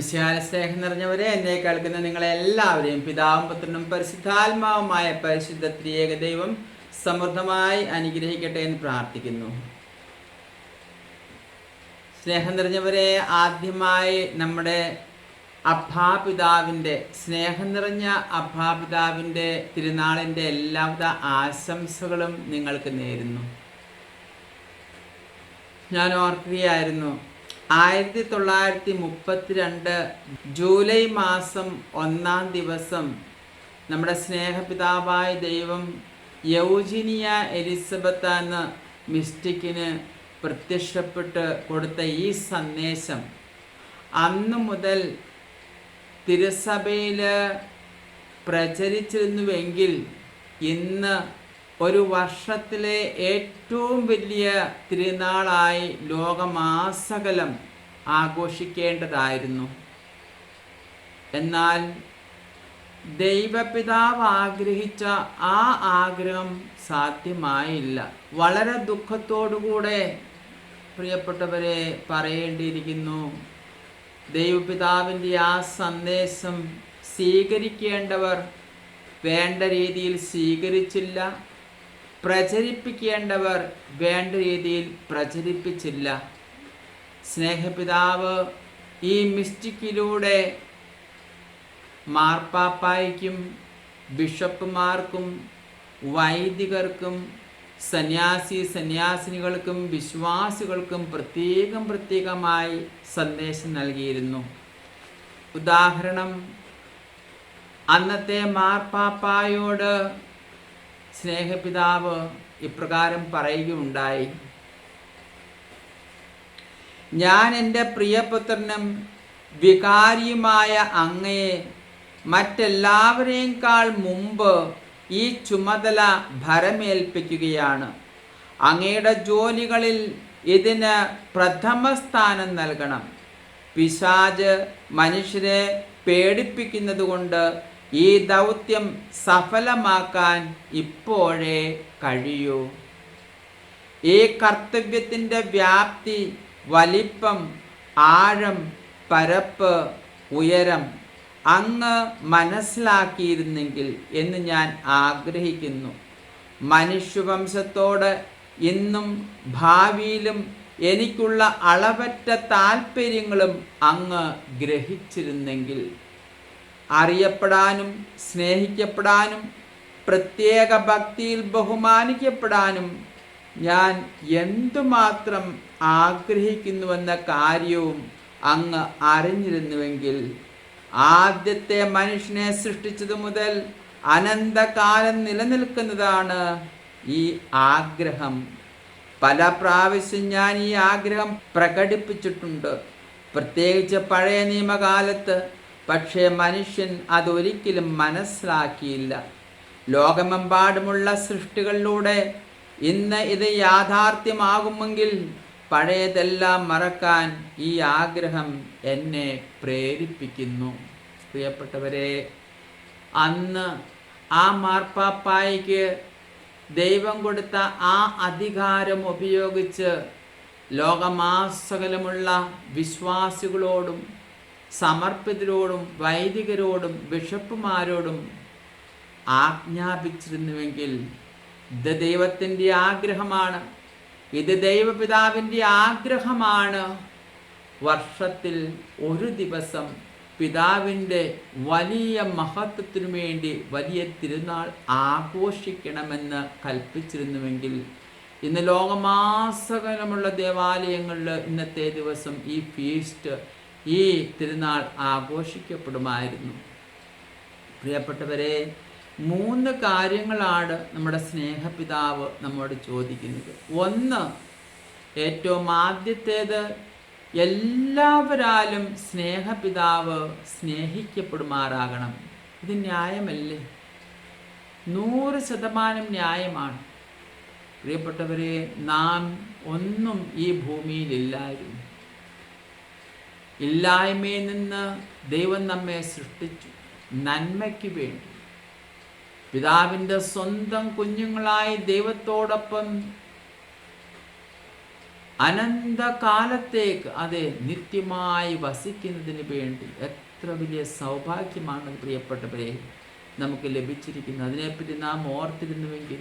സ്നേഹം നിറഞ്ഞവരെ എന്നെ കേൾക്കുന്ന നിങ്ങളെല്ലാവരെയും പിതാവും പുത്രനും പരിശുദ്ധാത്മാവുമായ പരിശുദ്ധ ത്രിയേക ദൈവം സമൃദ്ധമായി അനുഗ്രഹിക്കട്ടെ എന്ന് പ്രാർത്ഥിക്കുന്നു. സ്നേഹം നിറഞ്ഞവരെ ആദ്യമായി നമ്മുടെ അഭാപിതാവിന്റെ സ്നേഹം നിറഞ്ഞ അഭാപിതാവിന്റെ തിരുനാളിന്റെ എല്ലാവിധ ആശംസകളും നിങ്ങൾക്ക് നേരുന്നു. ഞാൻ ഓർക്കുകയായിരുന്നു ആയിരത്തി തൊള്ളായിരത്തി മുപ്പത്തിരണ്ട് ജൂലൈ മാസം ഒന്നാം ദിവസം നമ്മുടെ സ്നേഹപിതാവായ ദൈവം യൗജിനിയ എലിസബത്ത് എന്ന മിസ്റ്റിക്കിന് പ്രത്യക്ഷപ്പെട്ട് കൊടുത്ത ഈ സന്ദേശം. അന്ന് മുതൽ തിരുസഭയിൽ പ്രചരിച്ചിരുന്നുവെങ്കിൽ ഇന്ന് ഒരു വർഷത്തിലെ ഏറ്റവും വലിയ തിരുനാളായി ലോകമാസകലം ആഘോഷിക്കേണ്ടതായിരുന്നു. എന്നാൽ ദൈവപിതാവ് ആഗ്രഹിച്ച ആ ആഗ്രഹം സാധ്യമായില്ല. വളരെ ദുഃഖത്തോടുകൂടെ പ്രിയപ്പെട്ടവരെ പറയേണ്ടിയിരിക്കുന്നു ദൈവപിതാവിന്റെ ആ സന്ദേശം സ്വീകരിക്കേണ്ടവർ വേണ്ട രീതിയിൽ സ്വീകരിച്ചില്ല. പ്രചരിപ്പിക്കേണ്ടവർ വേണ്ട രീതിയിൽ പ്രചരിപ്പിച്ചില്ല. സ്നേഹപിതാവ് ഈ മിസ്റ്റിക്കിലൂടെ മാർപ്പാപ്പായ്ക്കും ബിഷപ്പുമാർക്കും വൈദികർക്കും സന്യാസി സന്യാസിനികൾക്കും വിശ്വാസികൾക്കും പ്രത്യേകം പ്രത്യേകമായി സന്ദേശം നൽകിയിരുന്നു. ഉദാഹരണം അന്നത്തെ മാർപ്പാപ്പായോട് സ്നേഹപിതാവ് ഇപ്രകാരം പറയുകയുണ്ടായി. ഞാൻ എന്റെ പ്രിയപുത്രനും വികാരിയുമായ അങ്ങയെ മറ്റെല്ലാവരെക്കാൾ മുമ്പ് ഈ ചുമതല ഭരമേൽപ്പിക്കുകയാണ്. അങ്ങയുടെ ജോലികളിൽ ഇതിന് പ്രഥമ സ്ഥാനം നൽകണം. പിശാജ് മനുഷ്യരെ പേടിപ്പിക്കുന്നത് കൊണ്ട് ഈ ദൗത്യം സഫലമാക്കാൻ ഇപ്പോഴേ കഴിയൂ. ഈ കർത്തവ്യത്തിന്റെ വ്യാപ്തി വലിപ്പം ആഴം പരപ്പ് ഉയരം അങ്ങ് മനസ്സിലാക്കിയിരുന്നെങ്കിൽ എന്ന് ഞാൻ ആഗ്രഹിക്കുന്നു. മനുഷ്യവംശത്തോട് ഇന്നും ഭാവിയിലും എനിക്കുള്ള അളവറ്റ താല്പര്യങ്ങളും അങ്ങ് ഗ്രഹിച്ചിരുന്നെങ്കിൽ അറിയപ്പെടാനും സ്നേഹിക്കപ്പെടാനും പ്രത്യേക ഭക്തിയിൽ ബഹുമാനിക്കപ്പെടാനും ഞാൻ എന്തുമാത്രം ആഗ്രഹിക്കുന്നുവെന്ന കാര്യവും അങ്ങ് അറിഞ്ഞിരുന്നുവെങ്കിൽ ആദ്യത്തെ മനുഷ്യനെ സൃഷ്ടിച്ചതു മുതൽ അനന്തകാലം നിലനിൽക്കുന്നതാണ് ഈ ആഗ്രഹം. പല പ്രാവശ്യം ഞാൻ ഈ ആഗ്രഹം പ്രകടിപ്പിച്ചിട്ടുണ്ട്. പ്രത്യേകിച്ച് പഴയ നിയമകാലത്ത് പക്ഷേ മനുഷ്യൻ അതൊരിക്കലും മനസ്സിലാക്കിയില്ല. ലോകമെമ്പാടുമുള്ള സൃഷ്ടികളിലൂടെ ഇന്ന് ഇത് യാഥാർത്ഥ്യമാകുമെങ്കിൽ പഴയതെല്ലാം മറക്കാൻ ഈ ആഗ്രഹം എന്നെ പ്രേരിപ്പിക്കുന്നു. പ്രിയപ്പെട്ടവരെ അന്ന് ആ മാർപ്പാപ്പായ്ക്ക് ദൈവം കൊടുത്ത ആ അധികാരം ഉപയോഗിച്ച് ലോകമാസകലമുള്ള വിശ്വാസികളോടും സമർപ്പിതരോടും വൈദികരോടും ബിഷപ്പുമാരോടും ആജ്ഞാപിച്ചിരുന്നുവെങ്കിൽ ഇത് ദൈവത്തിന്റെ ആഗ്രഹമാണ്. ഇത് ദൈവപിതാവിന്റെ ആഗ്രഹമാണ്. വർഷത്തിൽ ഒരു ദിവസം പിതാവിന്റെ വലിയ മഹത്വത്തിനു വേണ്ടി വലിയ തിരുനാൾ ആഘോഷിക്കണമെന്ന് കൽപ്പിച്ചിരുന്നുവെങ്കിൽ ഇന്ന് ലോകമാസകലമുള്ള ദേവാലയങ്ങളിൽ ഇന്നത്തെ ദിവസം ഈ ഫീസ്റ്റ് ഈ തിരുനാൾ ആഘോഷിക്കപ്പെടുമായിരുന്നു. പ്രിയപ്പെട്ടവരെ മൂന്ന് കാര്യങ്ങളാണ് നമ്മുടെ സ്നേഹപിതാവ് നമ്മോട് ചോദിക്കുന്നത്. ഒന്ന് ഏറ്റവും ആദ്യത്തേത് എല്ലാവരാലും സ്നേഹപിതാവ് സ്നേഹിക്കപ്പെടുമാറാകണം. ഇത് ന്യായമല്ലേ? നൂറ് ശതമാനം ന്യായമാണ്. പ്രിയപ്പെട്ടവരെ നാം ഒന്നും ഈ ഭൂമിയിലില്ലായിരുന്നു. ഇല്ലായ്മയിൽ നിന്ന് ദൈവം നമ്മെ സൃഷ്ടിച്ചു. നന്മയ്ക്ക് വേണ്ടി. പിതാവിന്റെ സ്വന്തം കുഞ്ഞുങ്ങളായി ദൈവത്തോടൊപ്പം അനന്തകാലത്തേക്ക് അത് നിത്യമായി വസിക്കുന്നതിന് വേണ്ടി എത്ര വലിയ സൗഭാഗ്യമാണ് പ്രിയപ്പെട്ടവരെ നമുക്ക് ലഭിച്ചിരിക്കുന്നത്. അതിനെപ്പറ്റി നാം ഓർത്തിരുന്നുവെങ്കിൽ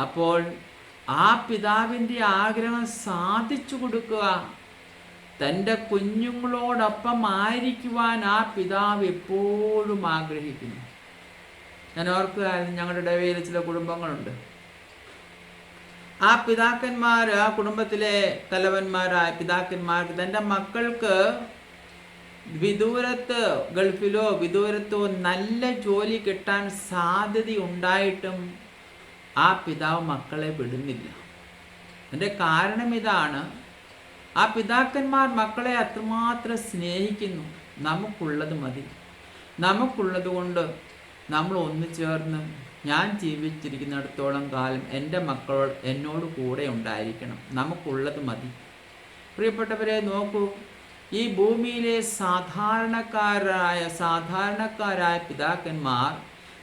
അപ്പോൾ ആ പിതാവിന്റെ ആഗ്രഹം സാധിച്ചു കൊടുക്കുക തന്റെ കുഞ്ഞുങ്ങളോടൊപ്പം ആയിരിക്കുവാൻ ആ പിതാവ് എപ്പോഴും ആഗ്രഹിക്കുന്നു. ഞാൻ ഓർക്കുകയായിരുന്നു ഞങ്ങളുടെ ഇടവയിൽ ചില കുടുംബങ്ങളുണ്ട്. ആ പിതാക്കന്മാർ ആ കുടുംബത്തിലെ തലവന്മാരായ പിതാക്കന്മാർക്ക് തന്റെ മക്കൾക്ക് വിദൂരത്ത് ഗൾഫിലോ വിദൂരത്തോ നല്ല ജോലി കിട്ടാൻ സാധ്യതയുണ്ടായിട്ടും ആ പിതാവ് മക്കളെ വിടുന്നില്ല. അതിന്റെ കാരണം ഇതാണ് ആ പിതാക്കന്മാർ മക്കളെ അത്രമാത്രം സ്നേഹിക്കുന്നു. നമുക്കുള്ളത് മതി. നമുക്കുള്ളത് കൊണ്ട് നമ്മൾ ഒന്നു ചേർന്ന് ഞാൻ ജീവിച്ചിരിക്കുന്നിടത്തോളം കാലം എന്റെ മക്കളോട് എന്നോട് കൂടെ ഉണ്ടായിരിക്കണം. നമുക്കുള്ളത് മതി. പ്രിയപ്പെട്ടവരെ നോക്കൂ. ഈ ഭൂമിയിലെ സാധാരണക്കാരായ സാധാരണക്കാരായ പിതാക്കന്മാർ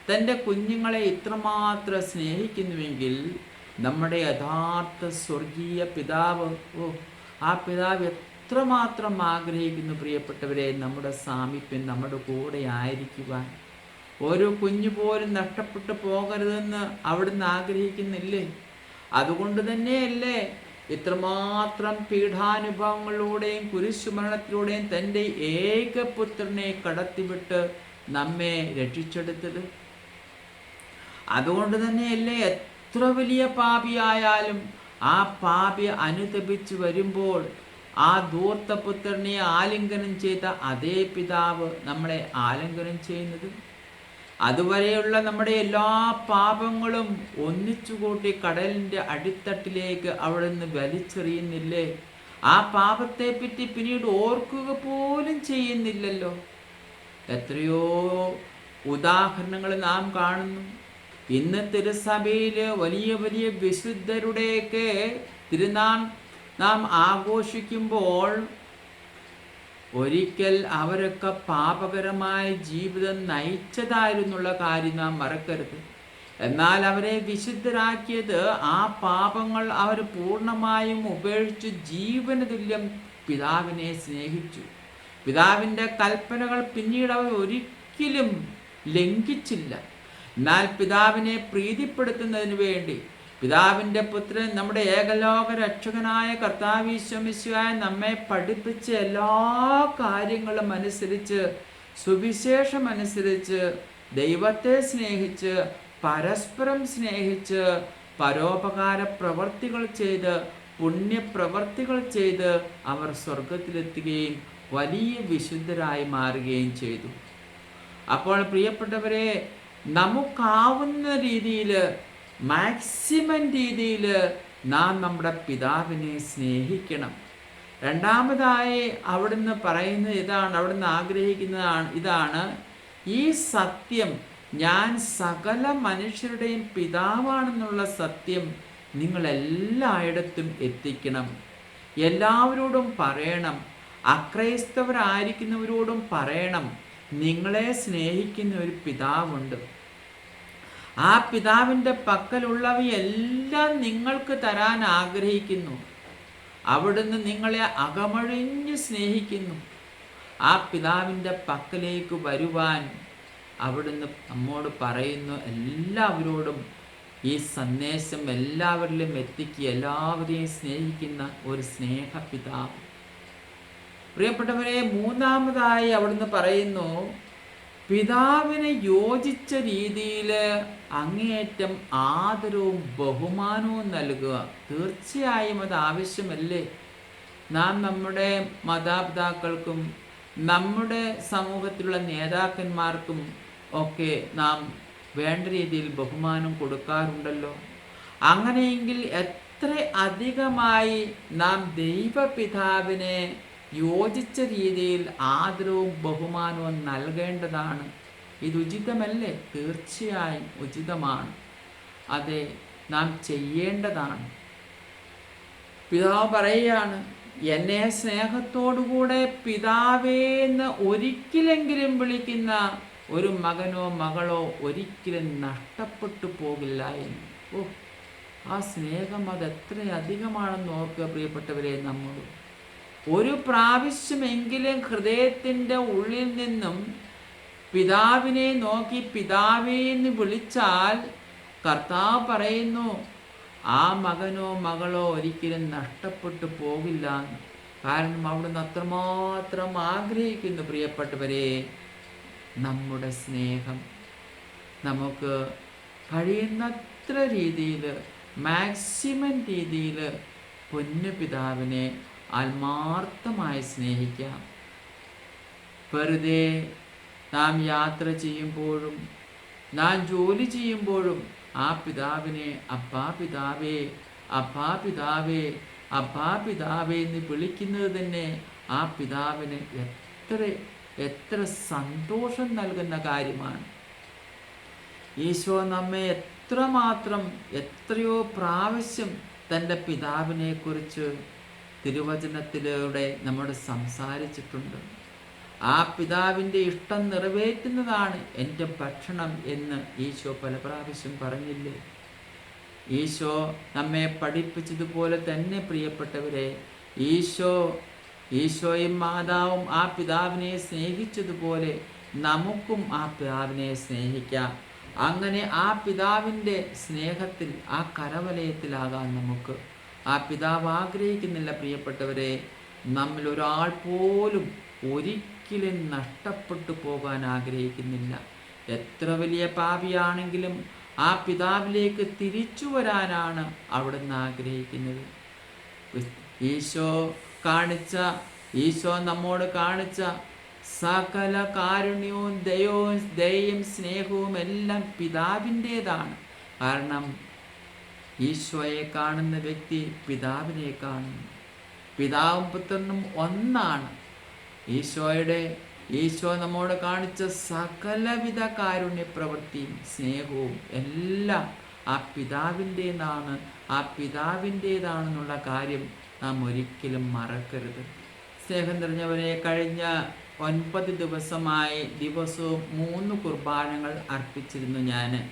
തന്റെ കുഞ്ഞുങ്ങളെ ഇത്രമാത്രം സ്നേഹിക്കുന്നുവെങ്കിൽ നമ്മുടെ യഥാർത്ഥ സ്വർഗീയ പിതാവ് ഓ ആ പിതാവ് എത്രമാത്രം ആഗ്രഹിക്കുന്നു പ്രിയപ്പെട്ടവരെ നമ്മുടെ സാമീപ്യം നമ്മുടെ കൂടെ ആയിരിക്കുവാൻ. ഓരോ കുഞ്ഞു പോലും നഷ്ടപ്പെട്ടു പോകരുതെന്ന് അവിടുന്ന് ആഗ്രഹിക്കുന്നില്ലേ? അതുകൊണ്ട് തന്നെയല്ലേ ഇത്രമാത്രം പീഠാനുഭവങ്ങളിലൂടെയും കുരിശുമരണത്തിലൂടെയും തന്റെ ഏകപുത്രനെ കടത്തിവിട്ട് നമ്മെ രക്ഷിച്ചെടുത്തത്? അതുകൊണ്ട് തന്നെയല്ലേ എത്ര വലിയ പാപിയായാലും ആ പാപി അനുതപിച്ചു വരുമ്പോൾ ആ ധൂർത്തപുത്രനെ ആലിംഗനം ചെയ്ത അതേ പിതാവ് നമ്മളെ ആലിംഗനം ചെയ്യുന്നത്. അതുവരെയുള്ള നമ്മുടെ എല്ലാ പാപങ്ങളും ഒന്നിച്ചുകൂട്ടി കടലിന്റെ അടിത്തട്ടിലേക്ക് അവിടെ നിന്ന് വലിച്ചെറിയുന്നില്ലേ? ആ പാപത്തെ പറ്റി പിന്നീട് ഓർക്കുക പോലും ചെയ്യുന്നില്ലല്ലോ. എത്രയോ ഉദാഹരണങ്ങൾ നാം കാണുന്നു. ഇന്ന് തിരുസഭയിൽ വലിയ വലിയ വിശുദ്ധരുടെയൊക്കെ തിരുനാൾ നാം ആഘോഷിക്കുമ്പോൾ ഒരിക്കൽ അവരൊക്കെ പാപകരമായ ജീവിതം നയിച്ചതായിരുന്നുള്ള കാര്യം നാം മറക്കരുത്. എന്നാൽ അവരെ വിശുദ്ധരാക്കിയത് ആ പാപങ്ങൾ അവർ പൂർണമായും ഉപേക്ഷിച്ച് ജീവന തുല്യം പിതാവിനെ സ്നേഹിച്ചു. പിതാവിന്റെ കൽപ്പനകൾ പിന്നീട് അവർ ഒരിക്കലും ലംഘിച്ചില്ല. എന്നാൽ പിതാവിനെ പ്രീതിപ്പെടുത്തുന്നതിന് വേണ്ടി പിതാവിന്റെ പുത്രൻ നമ്മുടെ ഏകലോക രക്ഷകനായ കർത്താവിശ്വമിശുവായ നമ്മെ പഠിപ്പിച്ച എല്ലാ കാര്യങ്ങളും അനുസരിച്ച് സുവിശേഷം അനുസരിച്ച് ദൈവത്തെ സ്നേഹിച്ച് പരസ്പരം സ്നേഹിച്ച് പരോപകാര പ്രവർത്തികൾ ചെയ്ത് പുണ്യപ്രവർത്തികൾ ചെയ്ത് അവർ സ്വർഗത്തിലെത്തുകയും വലിയ വിശുദ്ധരായി മാറുകയും ചെയ്തു. അപ്പോൾ പ്രിയപ്പെട്ടവരെ നമുക്കാവുന്ന രീതിയിൽ മാക്സിമം രീതിയിൽ നാം നമ്മുടെ പിതാവിനെ സ്നേഹിക്കണം. രണ്ടാമതായി അവിടുന്ന് പറയുന്ന ഇതാണ് അവിടുന്ന് ആഗ്രഹിക്കുന്നതാണ് ഇതാണ് ഈ സത്യം. ഞാൻ സകല മനുഷ്യരുടെയും പിതാവാണെന്നുള്ള സത്യം നിങ്ങൾ എല്ലായിടത്തും എത്തിക്കണം. എല്ലാവരോടും പറയണം. അക്രൈസ്തവരായിരിക്കുന്നവരോടും പറയണം. നിങ്ങളെ സ്നേഹിക്കുന്ന ഒരു പിതാവുണ്ട്. ആ പിതാവിന്റെ പക്കലുള്ളവയെല്ലാം നിങ്ങൾക്ക് തരാൻ ആഗ്രഹിക്കുന്നു. അവിടുന്ന് നിങ്ങളെ അകമഴിഞ്ഞ് സ്നേഹിക്കുന്നു. ആ പിതാവിന്റെ പക്കലേക്ക് വരുവാൻ അവിടുന്ന് നമ്മോട് പറയുന്നു. എല്ലാവരോടും ഈ സന്ദേശം എല്ലാവരിലും എത്തിക്കുക എല്ലാവരെയും സ്നേഹിക്കുന്ന ഒരു സ്നേഹപിതാവ്. പ്രിയപ്പെട്ടവരെ മൂന്നാമതായി അവിടുന്ന് പറയുന്നു പിതാവിന് യോജിച്ച രീതിയിൽ അങ്ങേയറ്റം ആദരവും ബഹുമാനവും നൽകുക. തീർച്ചയായും അത് ആവശ്യമല്ലേ? നാം നമ്മുടെ മാതാപിതാക്കൾക്കും നമ്മുടെ സമൂഹത്തിലുള്ള നേതാക്കന്മാർക്കും ഒക്കെ നാം വേണ്ട രീതിയിൽ ബഹുമാനം കൊടുക്കാറുണ്ടല്ലോ. അങ്ങനെയെങ്കിൽ എത്ര അധികമായി നാം ദൈവപിതാവിനെ യോജിച്ച രീതിയിൽ ആദരവും ബഹുമാനവും നൽകേണ്ടതാണ്. ഇത് ഉചിതമല്ലേ? തീർച്ചയായും ഉചിതമാണ്. അതെ നാം ചെയ്യേണ്ടതാണ്. പിതാവ് പറയുകയാണ് എന്നെ സ്നേഹത്തോടുകൂടെ പിതാവേന്ന് ഒരിക്കലെങ്കിലും വിളിക്കുന്ന ഒരു മകനോ മകളോ ഒരിക്കലും നഷ്ടപ്പെട്ടു പോകില്ല എന്ന്. ഓ ആ സ്നേഹം അത് എത്ര ഓർക്കുക പ്രിയപ്പെട്ടവരെ നമ്മൾ ഒരു പ്രാവശ്യമെങ്കിലും ഹൃദയത്തിന്റെ ഉള്ളിൽ നിന്നും പിതാവിനെ നോക്കി പിതാവേ എന്ന് വിളിച്ചാൽ കർത്താവ് പറയുന്നു ആ മകനോ മകളോ ഒരിക്കലും നഷ്ടപ്പെട്ടു പോകില്ല. കാരണം അവിടുന്ന് അത്രമാത്രം ആഗ്രഹിക്കുന്നു പ്രിയപ്പെട്ടവരെ നമ്മുടെ സ്നേഹം നമുക്ക് കഴിയുന്നത്ര രീതിയിൽ മാക്സിമം രീതിയിൽ പൊന്നു പിതാവിനെ ആത്മാർത്ഥമായി സ്നേഹിക്കാം വെറുതെ നാം യാത്ര ചെയ്യുമ്പോഴും നാം ജോലി ചെയ്യുമ്പോഴും ആ പിതാവിനെ അപ്പാ പിതാവേ അപ്പാ പിതാവേ അപ്പാ പിതാവേ എന്ന് വിളിക്കുന്നത് തന്നെ ആ പിതാവിന് എത്ര എത്ര സന്തോഷം നൽകുന്ന കാര്യമാണ്. ഈശോ നമ്മെ എത്രമാത്രം എത്രയോ പ്രാവശ്യം തന്റെ പിതാവിനെ കുറിച്ച് തിരുവചനത്തിലൂടെ നമ്മോട് സംസാരിച്ചിട്ടുണ്ട്. ആ പിതാവിന്റെ ഇഷ്ടം നിറവേറ്റുന്നതാണ് എന്റെ ഭക്ഷണം എന്ന് ഈശോ പല പ്രാവശ്യം പറഞ്ഞില്ലേ? ഈശോ നമ്മെ പഠിപ്പിച്ചതുപോലെ തന്നെ പ്രിയപ്പെട്ടവരെ ഈശോ ഈശോയും മാതാവും ആ പിതാവിനെ സ്നേഹിച്ചതുപോലെ നമുക്കും ആ പിതാവിനെ സ്നേഹിക്കാം. അങ്ങനെ ആ പിതാവിന്റെ സ്നേഹത്തിൽ ആ കരവലയത്തിലാകാൻ നമുക്ക്. ആ പിതാവ് ആഗ്രഹിക്കുന്നില്ല പ്രിയപ്പെട്ടവരെ. നമ്മിൽ ഒരാൾ പോലും ഒരിക്കലും നഷ്ടപ്പെട്ടു പോകാൻ ആഗ്രഹിക്കുന്നില്ല. എത്ര വലിയ പാപിയാണെങ്കിലും ആ പിതാവിലേക്ക് തിരിച്ചു വരാനാണ് അവിടുന്ന് ആഗ്രഹിക്കുന്നത്. ഈശോ കാണിച്ച ഈശോ നമ്മോട് കാണിച്ച സകല കാരുണ്യവും ദയവും ദയയും സ്നേഹവും എല്ലാം പിതാവിന്റേതാണ്. കാരണം ഈശോയെ കാണുന്ന വ്യക്തി പിതാവിനെ കാണുന്നു. പിതാവും പുത്രനും ഒന്നാണ്. ഈശോയുടെ ഈശോ നമ്മോട് കാണിച്ച സകലവിധ കാരുണ്യ പ്രവൃത്തിയും സ്നേഹവും എല്ലാം ആ പിതാവിന്റേതാണ്. ആ പിതാവിന്റേതാണെന്നുള്ള കാര്യം നാം ഒരിക്കലും മറക്കരുത്. സ്നേഹം നിറഞ്ഞവരെ കഴിഞ്ഞ ഒൻപത് ദിവസമായി ദിവസവും മൂന്ന് കുർബാനകൾ അർപ്പിച്ചിരുന്നു ഞാൻ.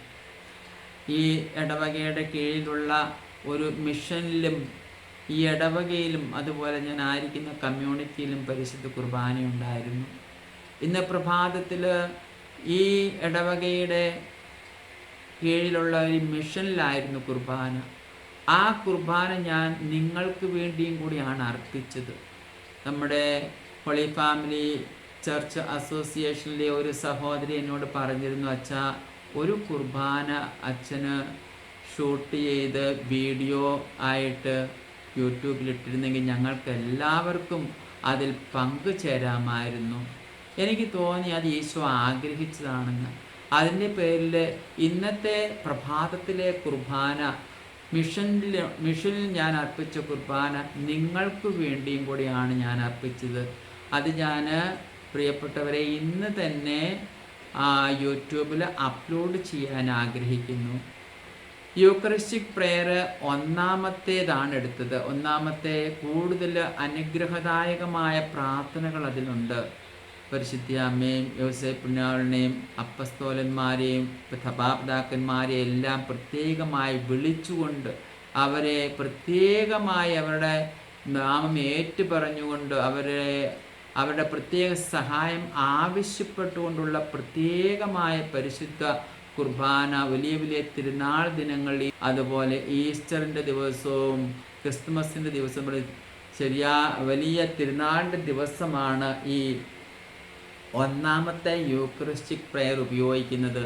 ഈ ഇടവകയുടെ കീഴിലുള്ള ഒരു മിഷനിലും ഈ ഇടവകയിലും അതുപോലെ ഞാൻ ആയിരിക്കുന്ന കമ്മ്യൂണിറ്റിയിലും പരിശുദ്ധ കുർബാനയുണ്ടായിരുന്നു ഇന്ന് പ്രഭാതത്തിൽ ഈ ഇടവകയുടെ കീഴിലുള്ള ഒരു മിഷനിലായിരുന്നു കുർബാന. ആ കുർബാന ഞാൻ നിങ്ങൾക്ക് വേണ്ടിയും കൂടിയാണ് അർപ്പിച്ചത്. നമ്മുടെ ഹോളി ഫാമിലി ചർച്ച് അസോസിയേഷനിലെ ഒരു സഹോദരി എന്നോട് പറഞ്ഞിരുന്നു അച്ഛാ ഒരു കുർബാന അച്ഛന് ഷൂട്ട് ചെയ്ത് വീഡിയോ ആയിട്ട് യൂട്യൂബിൽ ഇട്ടിരുന്നെങ്കിൽ ഞങ്ങൾക്ക് എല്ലാവർക്കും അതിൽ പങ്കുചേരാമായിരുന്നു. എനിക്ക് തോന്നി അത് ഈശോ ആഗ്രഹിച്ചതാണെന്ന്. അതിന്റെ പേരിൽ ഇന്നത്തെ പ്രഭാതത്തിലെ കുർബാന മിഷനിൽ മിഷനിൽ ഞാൻ അർപ്പിച്ച കുർബാന നിങ്ങൾക്ക് വേണ്ടിയും കൂടിയാണ് ഞാൻ അർപ്പിച്ചത്. അത് ഞാൻ പ്രിയപ്പെട്ടവരെ ഇന്ന് തന്നെ യൂട്യൂബിൽ അപ്ലോഡ് ചെയ്യാൻ ആഗ്രഹിക്കുന്നു. യൂക്രിസ്റ്റിക് പ്രെയർ ഒന്നാമത്തേതാണ് എടുത്തത്. ഒന്നാമത്തെ കൂടുതൽ അനുഗ്രഹദായകമായ പ്രാർത്ഥനകൾ അതിലുണ്ട്. പരിശുദ്ധി അമ്മയും യോസേ പുണ്യാളിനെയും അപ്പസ്തോലന്മാരെയും സഭാപിതാക്കന്മാരെയും എല്ലാം പ്രത്യേകമായി വിളിച്ചുകൊണ്ട് അവരെ പ്രത്യേകമായി അവരുടെ നാമം ഏറ്റുപറഞ്ഞുകൊണ്ട് അവരെ അവരുടെ പ്രത്യേക സഹായം ആവശ്യപ്പെട്ടുകൊണ്ടുള്ള പ്രത്യേകമായ പരിശുദ്ധ കുർബാന വലിയ വലിയ തിരുനാൾ ദിനങ്ങളിൽ അതുപോലെ ഈസ്റ്ററിന്റെ ദിവസവും ക്രിസ്തുമസിന്റെ ദിവസവും ശരിയാ വലിയ തിരുനാളിന്റെ ദിവസമാണ് ഈ ഒന്നാമത്തെ യൂക്രിസ്റ്റിക് പ്രെയർ ഉപയോഗിക്കുന്നത്.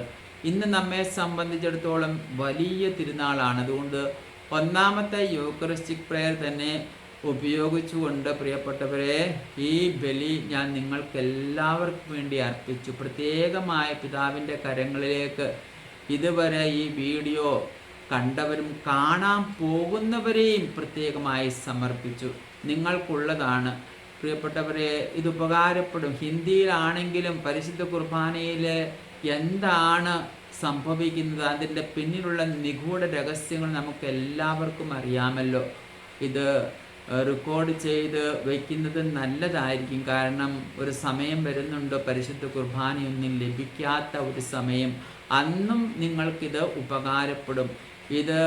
ഇന്ന് നമ്മെ സംബന്ധിച്ചിടത്തോളം വലിയ തിരുനാളാണ്. അതുകൊണ്ട് ഒന്നാമത്തെ യൂക്രിസ്റ്റിക് പ്രെയർ തന്നെ ഉപയോഗിച്ചുകൊണ്ട് പ്രിയപ്പെട്ടവരെ ഈ ബലി ഞാൻ നിങ്ങൾക്ക് എല്ലാവർക്കും വേണ്ടി അർപ്പിച്ചു. പ്രത്യേകമായ പിതാവിന്റെ കരങ്ങളിലേക്ക് ഇതുവരെ ഈ വീഡിയോ കണ്ടവരും കാണാൻ പോകുന്നവരെയും പ്രത്യേകമായി സമർപ്പിച്ചു. നിങ്ങൾക്കുള്ളതാണ്. പ്രിയപ്പെട്ടവരെ ഇത് ഉപകാരപ്പെടും. ഹിന്ദിയിലാണെങ്കിലും പരിശുദ്ധ കുർബാനയിൽ എന്താണ് സംഭവിക്കുന്നത് അതിന്റെ പിന്നിലുള്ള നിഗൂഢ രഹസ്യങ്ങൾ നമുക്ക് എല്ലാവർക്കും അറിയാമല്ലോ. ഇത് റെക്കോർഡ് ചെയ്ത് വയ്ക്കുന്നത് നല്ലതായിരിക്കും. കാരണം ഒരു സമയം വരുന്നുണ്ട് പരിശുദ്ധ കുർബാനയൊന്നും ലഭിക്കാത്ത ഒരു സമയം. അന്നും നിങ്ങൾക്കിത് ഉപകാരപ്പെടും. ഇത്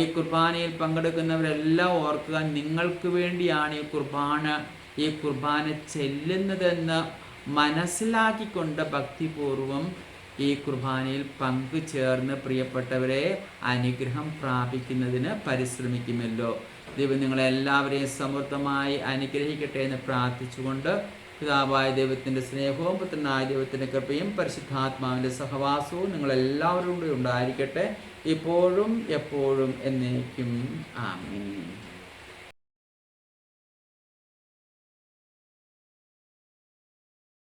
ഈ കുർബാനയിൽ പങ്കെടുക്കുന്നവരെല്ലാം ഓർക്കുക നിങ്ങൾക്ക് വേണ്ടിയാണ് ഈ കുർബാന ഈ കുർബാന ചെല്ലുന്നതെന്ന് മനസ്സിലാക്കിക്കൊണ്ട് ഭക്തിപൂർവം ഈ കുർബാനയിൽ പങ്കുചേർന്ന് പ്രിയപ്പെട്ടവരെ അനുഗ്രഹം പ്രാപിക്കുന്നതിന് പരിശ്രമിക്കുമല്ലോ. ദൈവം നിങ്ങളെല്ലാവരെയും സമൃദ്ധമായി അനുഗ്രഹിക്കട്ടെ എന്ന് പ്രാർത്ഥിച്ചുകൊണ്ട് പിതാവായ ദൈവത്തിന്റെ സ്നേഹവും പുത്രനായ ദൈവത്തിന്റെ കൃപയും പരിശുദ്ധാത്മാവിന്റെ സഹവാസവും നിങ്ങളെല്ലാവരും കൂടെ ഉണ്ടായിരിക്കട്ടെ ഇപ്പോഴും എപ്പോഴും എന്നേക്കും. ആമീൻ.